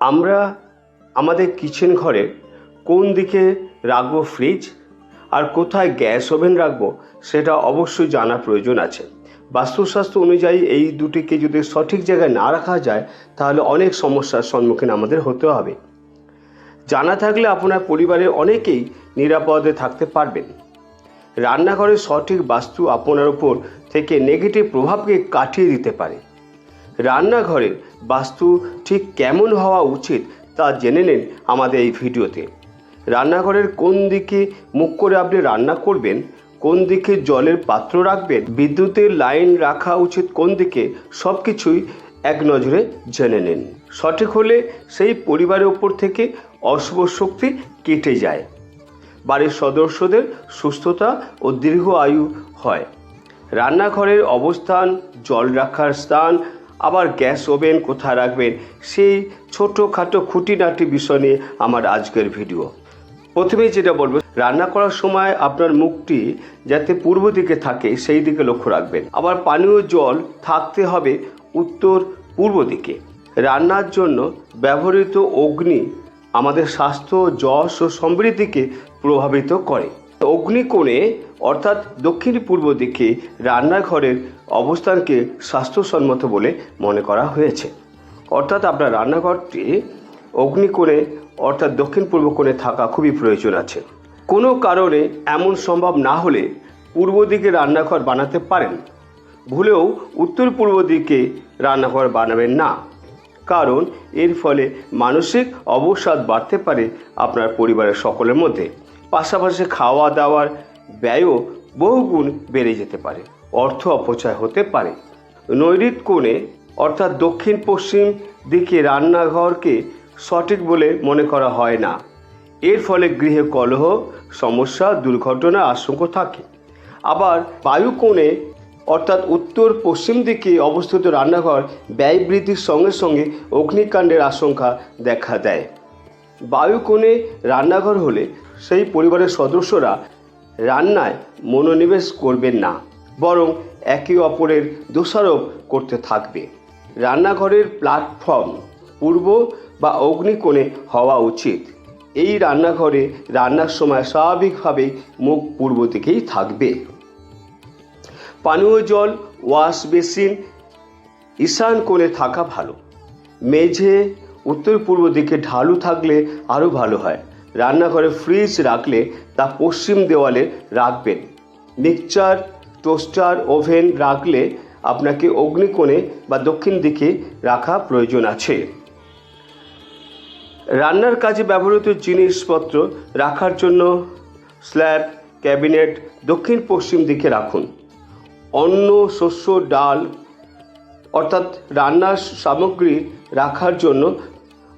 আমরা আমাদের কিচেন ঘরে কোন দিকে রাখব ফ্রিজ আর কোথায় গ্যাস ওভেন রাখব সেটা অবশ্যই জানা প্রয়োজন আছে। বাস্তুশাস্ত্র অনুযায়ী এই দুটিকে যদি সঠিক জায়গায় না রাখা যায়, তাহলে অনেক সমস্যার সম্মুখীন আমাদের হতে হবে। জানা থাকলে আপনার পরিবারের অনেকেই নিরাপদে থাকতে পারবেন। রান্নাঘরের সঠিক বাস্তু আপনার উপর থেকে নেগেটিভ প্রভাবকে কাটিয়ে দিতে পারে। রান্নাঘরের বাস্তু ঠিক কেমন হওয়া উচিত তা জেনে নিন আমাদের এই ভিডিওতে। রান্নাঘরের কোন দিকে মুখ করে আপনি রান্না করবেন, কোন দিকে জলের পাত্র রাখবেন, বিদ্যুতের লাইন রাখা উচিত কোন দিকে সব কিছুই এক নজরে জেনে নিন। সঠিক হলে সেই পরিবারের ওপর থেকে অশুভ শক্তি কেটে যায়। বাড়ির সদস্যদের সুস্থতা ও দীর্ঘ আয়ু হয়। রান্নাঘরের অবস্থান, জল রাখার স্থান আবার গ্যাস ওভেন কোথায় রাখবেন? সেই ছোটোখাটো খুঁটিনাটি বিষয় নিয়ে আমার আজকের ভিডিও। প্রথমেই যেটা বলব, রান্না করার সময় আপনার মুখটি যাতে পূর্ব দিকে থাকে, সেই দিকে লক্ষ্য রাখবেন। আবার পানীয় জল থাকতে হবে উত্তর পূর্ব দিকে। রান্নার জন্য ব্যবহৃত অগ্নি আমাদের স্বাস্থ্য যশ ও সমৃদ্ধিকে প্রভাবিত করে। অগ্নিকোণে, অর্থাৎ দক্ষিণ পূর্ব দিকে রান্নাঘরের অবস্থানকে স্বাস্থ্যসম্মত বলে মনে করা হয়েছে। অর্থাৎ আপনার রান্নাঘরটি অগ্নিকোণে, অর্থাৎ দক্ষিণ পূর্ব কোণে থাকা খুবই প্রয়োজন আছে। কোনো কারণে এমন সম্ভব না হলে পূর্ব দিকে রান্নাঘর বানাতে পারেন। ভুলেও উত্তর পূর্ব দিকে রান্নাঘর বানাবেন না। কারণ এর ফলে মানসিক অবসাদ বাড়তে পারে আপনার পরিবারের সকলের মধ্যে। পাশাপাশি খাওয়া দাওয়ার ব্যয়ও বহুগুণ বেড়ে যেতে পারে, অর্থ অপচয় হতে পারে। নৈরিত কোণে, অর্থাৎ দক্ষিণ পশ্চিম দিকে রান্নাঘরকে সঠিক বলে মনে করা হয় না। এর ফলে গৃহে কলহ, সমস্যা, দুর্ঘটনা আশঙ্কা থাকে। আবার বায়ু কোণে, অর্থাৎ উত্তর পশ্চিম দিকে অবস্থিত রান্নাঘর ব্যয় বৃদ্ধির সঙ্গে সঙ্গে অগ্নিকাণ্ডের আশঙ্কা দেখা দেয়। বায়ুকোণে রান্নাঘর হলে সেই পরিবারের সদস্যরা রান্নায় মনোনিবেশ করবেন না, বরং একে অপরের দোষারোপ করতে থাকবে। রান্নাঘরের প্ল্যাটফর্ম পূর্ব বা অগ্নিকোণে হওয়া উচিত। এই রান্নাঘরে রান্নার সময় স্বাভাবিকভাবেই মুখ পূর্ব দিকেই থাকবে। পানীয় জল, ওয়াশ বেসিন, ঈশান কোণে থাকা ভালো। মেঝে উত্তর পূর্ব দিকে ঢালু থাকলে আরও ভালো হয়। রান্নাঘরে ফ্রিজ রাখলে তা পশ্চিম দেওয়ালে রাখবেন। মিক্সচার টোস্টার ওভেন রাখলে আপনাকে অগ্নিকোণে বা দক্ষিণ দিকে রাখা প্রয়োজন আছে। রান্নার কাজে ব্যবহৃত জিনিসপত্র রাখার জন্য স্ল্যাব, ক্যাবিনেট দক্ষিণ পশ্চিম দিকে রাখুন। অন্ন, শস্য, ডাল অর্থাৎ রান্নার সামগ্রী রাখার জন্য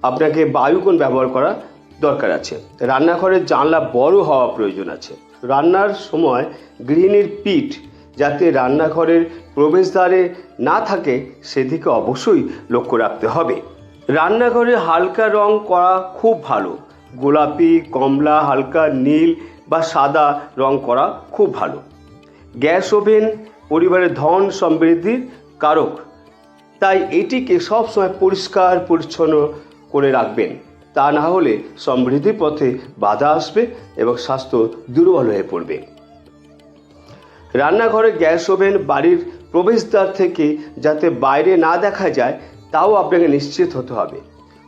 আপনাকে বায়ুকোণ ব্যবহার করা দরকার আছে। রান্নাঘরের জানলা বড় হওয়া প্রয়োজন আছে। রান্নার সময় গৃহিণীর পিঠ যাতে রান্নাঘরের প্রবেশদ্বারে না থাকে, সেদিকে অবশ্যই লক্ষ্য রাখতে হবে। রান্নাঘরে হালকা রং করা খুব ভালো। গোলাপি, কমলা, হালকা নীল বা সাদা রং করা খুব ভালো। গ্যাস ওভেন, পরিবারের ধন সমৃদ্ধির কারক। তাই এটিকে সবসময় পরিষ্কার, পরিচ্ছন্ন করে রাখবেন। তা না হলে সমৃদ্ধির পথে বাধা আসবে এবং স্বাস্থ্য দুর্বল হয়ে পড়বে। রান্নাঘরে গ্যাস ওভেন, বাড়ির প্রবেশদ্বার থেকে যাতে বাইরে না দেখা যায়, তাও আপনাকে নিশ্চিত হতে হবে।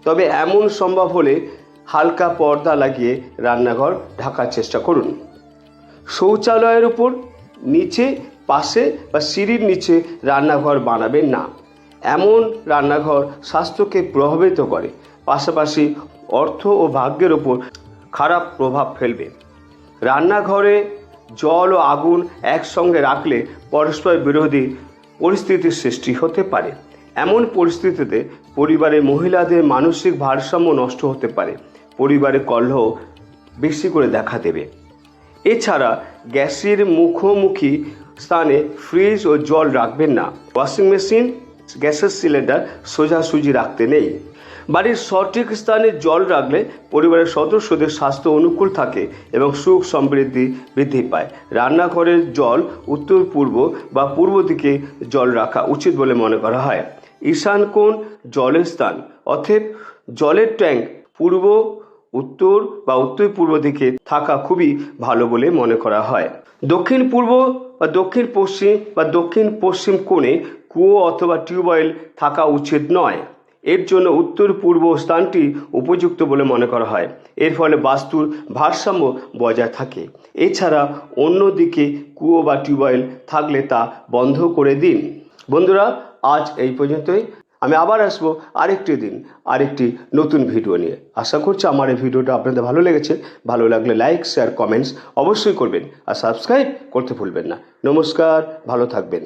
তবে এমন সম্ভব হলে হালকা পর্দা লাগিয়ে রান্নাঘর ঢাকার চেষ্টা করুন। শৌচালয়ের উপর নিচে, পাশে বা সিঁড়ির নিচে রান্নাঘর বানাবেন না। এমন রান্নাঘর স্বাস্থ্যকে প্রভাবিত করে, পাশাপাশি অর্থ ও ভাগ্যের ওপর খারাপ প্রভাব ফেলবে। রান্নাঘরে জল ও আগুন একসঙ্গে রাখলে পরস্পর বিরোধী পরিস্থিতির সৃষ্টি হতে পারে। এমন পরিস্থিতিতে পরিবারের মহিলাদের মানসিক ভারসাম্য নষ্ট হতে পারে। পরিবারে কলহ বেশি করে দেখা দেবে। এছাড়া গ্যাসের মুখোমুখি স্থানে ফ্রিজ ও জল রাখবেন না। ওয়াশিং মেশিন গ্যাসের সিলিন্ডার সোজাসুজি রাখতে নেই। বাড়ির সঠিক স্থানে জল রাখলে পরিবারের সদস্যদের স্বাস্থ্য অনুকূল থাকে এবং সুখ সমৃদ্ধি বৃদ্ধি পায়। রান্নাঘরের জল উত্তর, পূর্ব বা পূর্ব দিকে জল রাখা উচিত বলে মনে করা হয়। ঈশান কোণ জলের স্থান, অতএব জলের ট্যাঙ্ক পূর্ব, উত্তর বা উত্তর পূর্ব দিকে থাকা খুবই ভালো বলে মনে করা হয়। দক্ষিণ পূর্ব বা দক্ষিণ পশ্চিম বা দক্ষিণ পশ্চিম কোণে কুয়ো অথবা টিউবওয়েল থাকা উচিত নয়। এর জন্য উত্তর পূর্ব স্থানটি উপযুক্ত বলে মনে করা হয়। এর ফলে বাস্তুর ভারসাম্য বজায় থাকে। এছাড়া অন্যদিকে কুয়ো বা টিউবওয়েল থাকলে তা বন্ধ করে দিন। বন্ধুরা, আজ এই পর্যন্তই। আমি আবার আসব আরেকটি দিন, আরেকটি নতুন ভিডিও নিয়ে। আশা করছি আমার এই ভিডিওটা আপনাদের ভালো লেগেছে। ভালো লাগলে লাইক, শেয়ার, কমেন্টস অবশ্যই করবেন। আর সাবস্ক্রাইব করতে ভুলবেন না। নমস্কার, ভালো থাকবেন।